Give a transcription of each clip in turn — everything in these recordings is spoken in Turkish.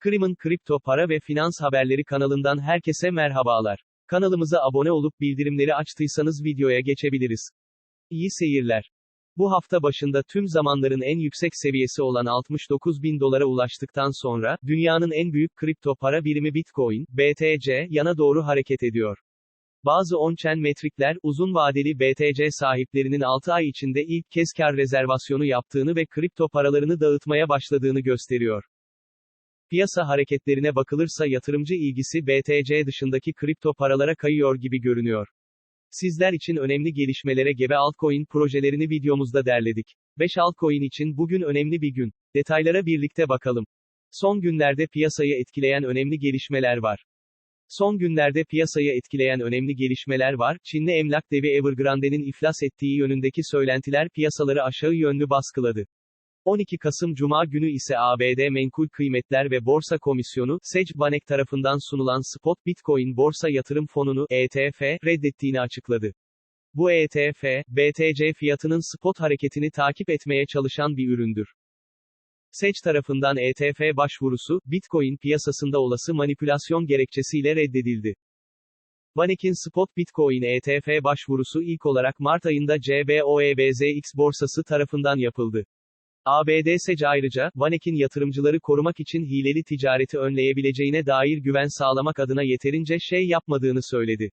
Krim'in kripto para ve finans haberleri kanalından herkese merhabalar. Kanalımıza abone olup bildirimleri açtıysanız videoya geçebiliriz. İyi seyirler. Bu hafta başında tüm zamanların en yüksek seviyesi olan 69 bin dolara ulaştıktan sonra, dünyanın en büyük kripto para birimi Bitcoin, BTC, yana doğru hareket ediyor. Bazı on-chain metrikler, uzun vadeli BTC sahiplerinin 6 ay içinde ilk kez kar rezervasyonu yaptığını ve kripto paralarını dağıtmaya başladığını gösteriyor. Piyasa hareketlerine bakılırsa yatırımcı ilgisi BTC dışındaki kripto paralara kayıyor gibi görünüyor. Sizler için önemli gelişmelere gebe altcoin projelerini videomuzda derledik. 5 altcoin için bugün önemli bir gün. Detaylara birlikte bakalım. Son günlerde piyasayı etkileyen önemli gelişmeler var. Son günlerde piyasayı etkileyen önemli gelişmeler var. Çinli emlak devi Evergrande'nin iflas ettiği yönündeki söylentiler piyasaları aşağı yönlü baskıladı. 12 Kasım Cuma günü ise ABD Menkul Kıymetler ve Borsa Komisyonu, SEC Banek tarafından sunulan Spot Bitcoin Borsa Yatırım Fonu'nu, ETF, reddettiğini açıkladı. Bu ETF, BTC fiyatının spot hareketini takip etmeye çalışan bir üründür. SEC tarafından ETF başvurusu, Bitcoin piyasasında olası manipülasyon gerekçesiyle reddedildi. Banek'in Spot Bitcoin ETF başvurusu ilk olarak Mart ayında CBOEBZX borsası tarafından yapıldı. ABD SEC ayrıca, Banek'in yatırımcıları korumak için hileli ticareti önleyebileceğine dair güven sağlamak adına yeterince şey yapmadığını söyledi.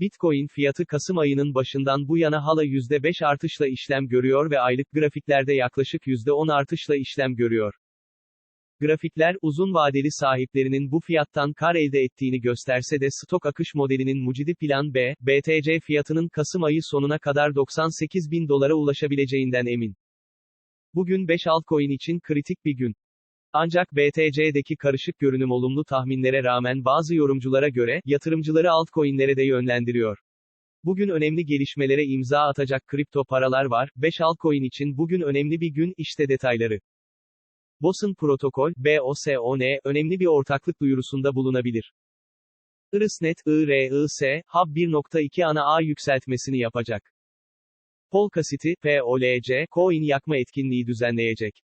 Bitcoin fiyatı Kasım ayının başından bu yana hala %5 artışla işlem görüyor ve aylık grafiklerde yaklaşık %10 artışla işlem görüyor. Grafikler, uzun vadeli sahiplerinin bu fiyattan kar elde ettiğini gösterse de stok akış modelinin mucidi plan B, BTC fiyatının Kasım ayı sonuna kadar 98 bin dolara ulaşabileceğinden emin. Bugün 5 altcoin için kritik bir gün. Ancak BTC'deki karışık görünüm olumlu tahminlere rağmen bazı yorumculara göre, yatırımcıları altcoin'lere de yönlendiriyor. Bugün önemli gelişmelere imza atacak kripto paralar var, 5 altcoin için bugün önemli bir gün, işte detayları. Boson Protokol, BOSON, önemli bir ortaklık duyurusunda bulunabilir. IRISNet, IRIS, HUB 1.2 ana ağ yükseltmesini yapacak. Polka City, POLC, coin yakma etkinliği düzenleyecek.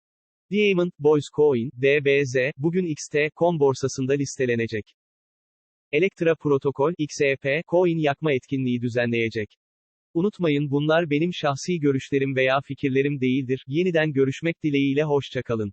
Diamond Boys Coin, DBZ, bugün XT.com borsasında listelenecek. Elektra Protokol, XEP, coin yakma etkinliği düzenleyecek. Unutmayın bunlar benim şahsi görüşlerim veya fikirlerim değildir. Yeniden görüşmek dileğiyle hoşçakalın.